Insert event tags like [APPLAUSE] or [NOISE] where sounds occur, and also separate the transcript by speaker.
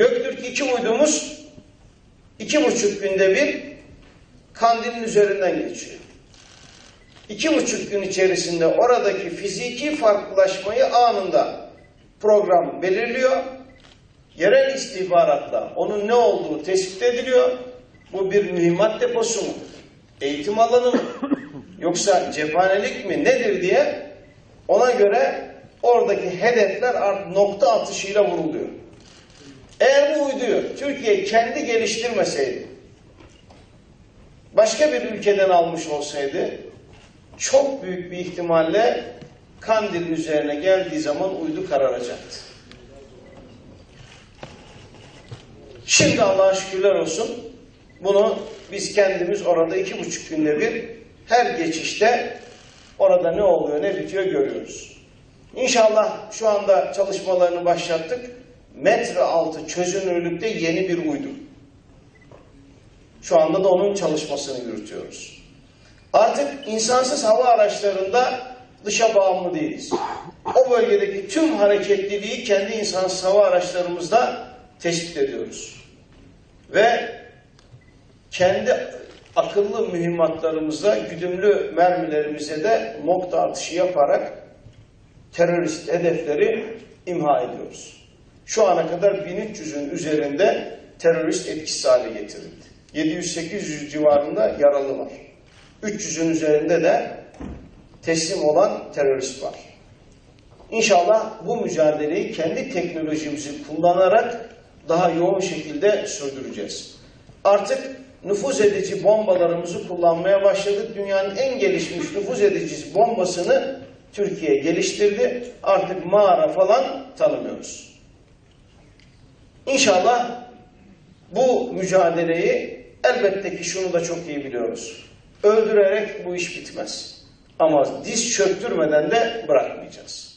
Speaker 1: Göktürk iki uydumuz iki buçuk günde bir kandilin üzerinden geçiyor. İki buçuk gün içerisinde oradaki fiziki farklılaşmayı anında program belirliyor. Yerel istihbaratla onun ne olduğu tespit ediliyor. Bu bir mühimmat deposu mu? Eğitim alanı mı? [COUGHS] Yoksa cephanelik mi? Nedir diye ona göre oradaki hedefler nokta atışıyla vuruluyor. Eğer bu uyduyu Türkiye kendi geliştirmeseydi, başka bir ülkeden almış olsaydı, çok büyük bir ihtimalle Kandil üzerine geldiği zaman uydu kararacaktı. Şimdi Allah'a şükürler olsun bunu biz kendimiz orada iki buçuk günde bir her geçişte orada ne oluyor ne bitiyor görüyoruz. İnşallah şu anda çalışmalarını başlattık. Metre altı çözünürlükte yeni bir uydu. Şu anda da onun çalışmasını yürütüyoruz. Artık insansız hava araçlarında dışa bağımlı değiliz. O bölgedeki tüm hareketliliği kendi insansız hava araçlarımızda tespit ediyoruz. Ve kendi akıllı mühimmatlarımızla güdümlü mermilerimize de nokta atışı yaparak terörist hedefleri imha ediyoruz. Şu ana kadar 1300'ün üzerinde terörist etkisiz hale getirildi. 700-800 civarında yaralı var. 300'ün üzerinde de teslim olan terörist var. İnşallah bu mücadeleyi kendi teknolojimizi kullanarak daha yoğun şekilde sürdüreceğiz. Artık nüfuz edici bombalarımızı kullanmaya başladık. Dünyanın en gelişmiş nüfuz edici bombasını Türkiye geliştirdi. Artık mağara falan tanımıyoruz. İnşallah bu mücadeleyi elbette ki şunu da çok iyi biliyoruz. Öldürerek bu iş bitmez. Ama diz çöktürmeden de bırakmayacağız.